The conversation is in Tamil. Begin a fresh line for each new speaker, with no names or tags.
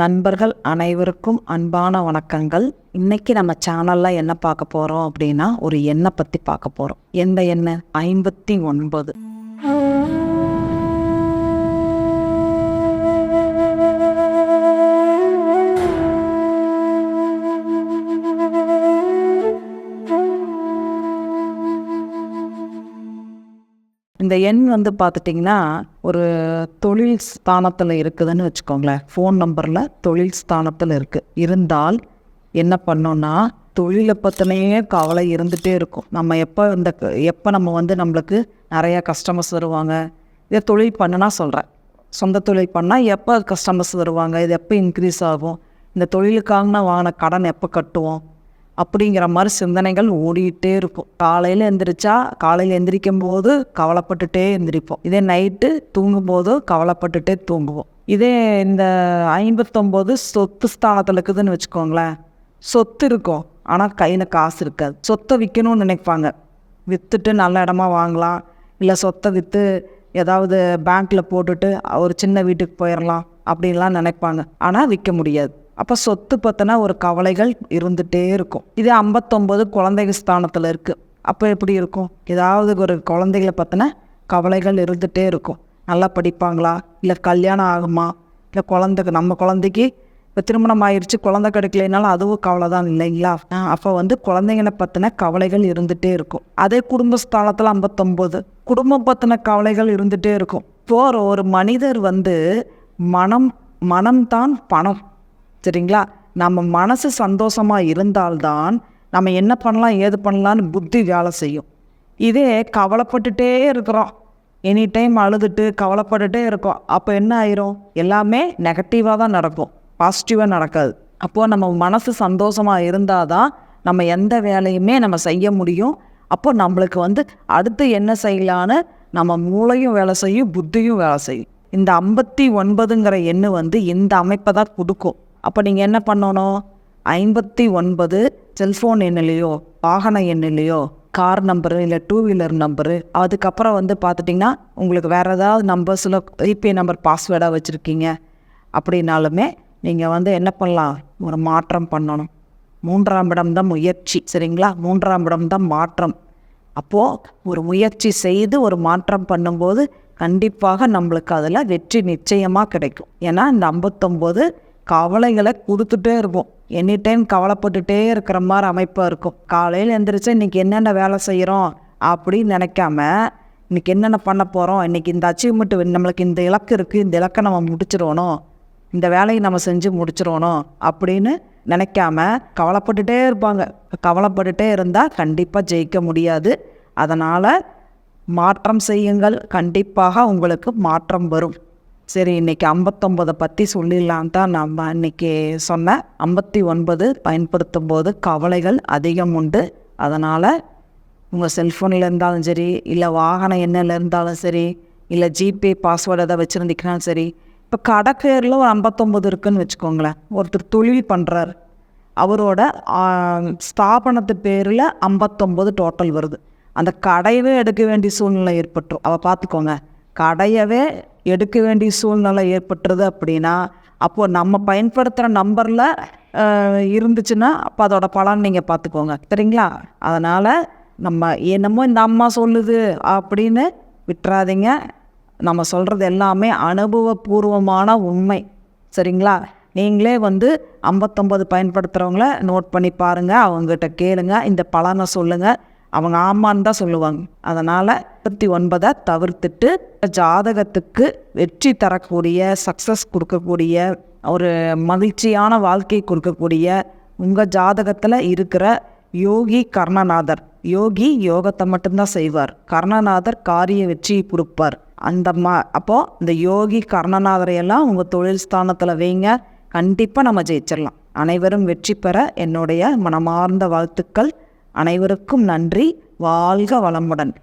நண்பர்கள் அனைவருக்கும் அன்பான வணக்கங்கள். இன்னைக்கு நம்ம சேனல்ல என்ன பார்க்க போறோம் அப்படின்னா ஒரு எண்ணெய் பத்தி பார்க்க போறோம். எந்த எண்ணெய் ஐம்பத்தி ஒன்பது. இந்த எண் வந்து பார்த்துட்டிங்கன்னா ஒரு தொழில் ஸ்தானத்தில் இருக்குதுன்னு வச்சுக்கோங்களேன். ஃபோன் நம்பரில் தொழில் ஸ்தானத்தில் இருக்குது இருந்தால் என்ன பண்ணோன்னா தொழிலை பற்றினையே கவலை இருந்துகிட்டே இருக்கும். நம்ம எப்போ இந்த எப்போ நம்ம வந்து நம்மளுக்கு நிறையா கஸ்டமர்ஸ் வருவாங்க? இதை தொழில் பண்ணுனா சொல்கிறேன் சொந்த தொழில் பண்ணால் எப்போ கஸ்டமர்ஸ் வருவாங்க? இது எப்போ இன்க்ரீஸ் ஆகும்? இந்த தொழிலுக்காக வாங்கின கடன் எப்போ கட்டுவோம்? அப்படிங்கிற மாதிரி சிந்தனைகள் ஓடிக்கிட்டே இருக்கும். காலையில் எந்திரிச்சா காலையில் எந்திரிக்கும் போது கவலைப்பட்டுட்டே எந்திரிப்போம். இதே நைட்டு தூங்கும்போது கவலைப்பட்டுட்டே தூங்குவோம். இதே இந்த ஐம்பத்தொம்போது சொத்து ஸ்தானத்தில் இருக்குதுன்னு வச்சுக்கோங்களேன். சொத்து இருக்கும். ஆனால் கையில் காசு இருக்காது. சொத்தை விற்கணும்னு நினைப்பாங்க. விற்றுட்டு நல்ல இடமா வாங்கலாம். இல்லை சொத்தை விற்று ஏதாவது பேங்க்கில் போட்டுட்டு ஒரு சின்ன வீட்டுக்கு போயிடலாம் அப்படின்லாம் நினைப்பாங்க. ஆனால் விற்க முடியாது. அப்போ சொத்து பற்றின ஒரு கவலைகள் இருந்துகிட்டே இருக்கும். இது ஐம்பத்தொம்போது குழந்தைகள் ஸ்தானத்தில் இருக்குது அப்போ எப்படி இருக்கும்? ஏதாவது ஒரு குழந்தைகளை பற்றின கவலைகள் இருந்துகிட்டே இருக்கும். நல்லா படிப்பாங்களா? இல்லை கல்யாணம் ஆகுமா? இல்லை குழந்தைக்கு நம்ம குழந்தைக்கு இப்போ திருமணம் ஆயிடுச்சு குழந்தை கிடைக்கலனாலும் அதுவும் கவலை தான் இல்லைங்களா? அப்போ வந்து குழந்தைங்களை பற்றின கவலைகள் இருந்துகிட்டே இருக்கும். அதே குடும்பஸ்தானத்தில் ஐம்பத்தொம்போது குடும்பம் பற்றின கவலைகள் இருந்துகிட்டே இருக்கும். போகிற ஒரு மனிதர் வந்து மனம் மனம்தான் பணம் சரிங்களா? நம்ம மனசு சந்தோஷமாக இருந்தால்தான் நம்ம என்ன பண்ணலாம் ஏது பண்ணலான்னு புத்தி வேலை செய்யும். இதே கவலைப்பட்டுட்டே இருக்கிறோம். எனி டைம் அழுதுட்டு கவலைப்பட்டுட்டே இருக்கோம். அப்போ என்ன ஆயிரும்? எல்லாமே நெகட்டிவாக தான் நடக்கும். பாசிட்டிவாக நடக்காது. அப்போது நம்ம மனசு சந்தோஷமாக இருந்தால் தான் நம்ம எந்த வேலையுமே நம்ம செய்ய முடியும். அப்போ நம்மளுக்கு வந்து அடுத்து என்ன செய்யலான்னு நம்ம மூளையும் வேலை செய்யும் புத்தியும் வேலை செய்யும். இந்த ஐம்பத்தி ஒன்பதுங்கிற எண்ணு வந்து இந்த அமைப்பை தான் கொடுக்கும் அப்போ நீங்கள் என்ன பண்ணணும்? ஐம்பத்தி ஒன்பது செல்ஃபோன் எண்ணிலையோ வாகன எண்ணிலையோ கார் நம்பரு இல்லை டூ வீலர் நம்பரு அதுக்கப்புறம் வந்து பார்த்துட்டிங்கன்னா உங்களுக்கு வேறு ஏதாவது நம்பர்ஸில் யூபிஐ நம்பர் பாஸ்வேர்டாக வச்சுருக்கீங்க. அப்படின்னாலுமே நீங்கள் வந்து என்ன பண்ணலாம்? ஒரு மாற்றம் பண்ணணும். மூன்றாம் இடம் தான் முயற்சி சரிங்களா? மூன்றாம் இடம் தான் மாற்றம். அப்போது ஒரு முயற்சி செய்து ஒரு மாற்றம் பண்ணும்போது கண்டிப்பாக நம்மளுக்கு அதில் வெற்றி நிச்சயமாக கிடைக்கும். ஏன்னா இந்த ஐம்பத்தொம்போது கவலைகளை கொடுத்துட்டே இருப்போம். எனி டைம் கவலைப்பட்டுட்டே இருக்கிற மாதிரி அமைப்பாக இருக்கும். காலையில் எழுந்திரிச்சு இன்றைக்கி என்னென்ன வேலை செய்கிறோம் அப்படின்னு நினைக்காம இன்றைக்கி என்னென்ன பண்ண போகிறோம் இன்றைக்கி இந்த அச்சீவ்மெண்ட் நம்மளுக்கு இந்த இலக்கு இருக்குது இந்த இலக்கை நம்ம முடிச்சிடணும். இந்த வேலையை நம்ம செஞ்சு முடிச்சிடணும் அப்படின்னு நினைக்காம கவலைப்பட்டுட்டே இருப்பாங்க. கவலைப்பட்டுட்டே இருந்தால் கண்டிப்பாக ஜெயிக்க முடியாது. அதனால் மாற்றம் செய்யுங்கள். கண்டிப்பாக உங்களுக்கு மாற்றம் வரும். சரி இன்னைக்கு ஐம்பத்தொம்பதை பற்றி சொல்லிடலாம் தான் நம்ம இன்னைக்கு சொன்னேன் ஐம்பத்தி ஒன்பது பயன்படுத்தும் போது கவலைகள் அதிகம் உண்டு. அதனால் உங்கள் செல்ஃபோனில் இருந்தாலும் சரி இல்லை வாகன எண்ணில் இருந்தாலும் சரி இல்லை ஜிபே பாஸ்வேர்டு எதாவது வச்சுருந்தீங்கனாலும் சரி இப்போ கடை பேரில் ஒரு ஐம்பத்தொம்பது இருக்குதுன்னு வச்சுக்கோங்களேன். ஒருத்தர் தொழில் பண்ணுறாரு அவரோட ஸ்தாபனத்து பேரில் ஐம்பத்தொம்பது டோட்டல் வருது. அந்த கடையவே எடுக்க வேண்டிய சூழ்நிலை ஏற்பட்டுரும். அவள் பார்த்துக்கோங்க கடையவே எடுக்க வேண்டிய சூழ்நிலை ஏற்பட்டுருது அப்படின்னா அப்போது நம்ம பயன்படுத்துகிற நம்பரில் இருந்துச்சுன்னா அப்போ அதோட பலன் நீங்கள் பார்த்துக்கோங்க சரிங்களா? அதனால் நம்ம என்னமோ இந்த அம்மா சொல்லுது அப்படின்னு விட்டுறாதீங்க. நம்ம சொல்கிறது எல்லாமே அனுபவபூர்வமான உண்மை. சரிங்களா? நீங்களே வந்து ஐம்பத்தொம்பது பயன்படுத்துகிறவங்கள நோட் பண்ணி பாருங்கள் அவங்ககிட்ட கேளுங்க. இந்த பலனை சொல்லுங்கள் அவங்க ஆமான்னு தான் சொல்லுவாங்க. அதனால் முப்பத்தி ஒன்பதை தவிர்த்துட்டு ஜாதகத்துக்கு வெற்றி தரக்கூடிய சக்ஸஸ் கொடுக்கக்கூடிய ஒரு மகிழ்ச்சியான வாழ்க்கை கொடுக்கக்கூடிய உங்கள் ஜாதகத்தில் இருக்கிற யோகி கர்ணநாதர். யோகி யோகத்தை மட்டும்தான் செய்வார். கர்ணநாதர் காரிய வெற்றியை கொடுப்பார். அந்த மா அப்போது இந்த யோகி கர்ணநாதரையெல்லாம் உங்கள் தொழில் ஸ்தானத்தில் வைங்க. கண்டிப்பாக நம்ம ஜெயிச்சிடலாம் அனைவரும் வெற்றி பெற என்னுடைய மனமார்ந்த வாழ்த்துக்கள். அனைவருக்கும் நன்றி. வாழ்க வளமுடன்.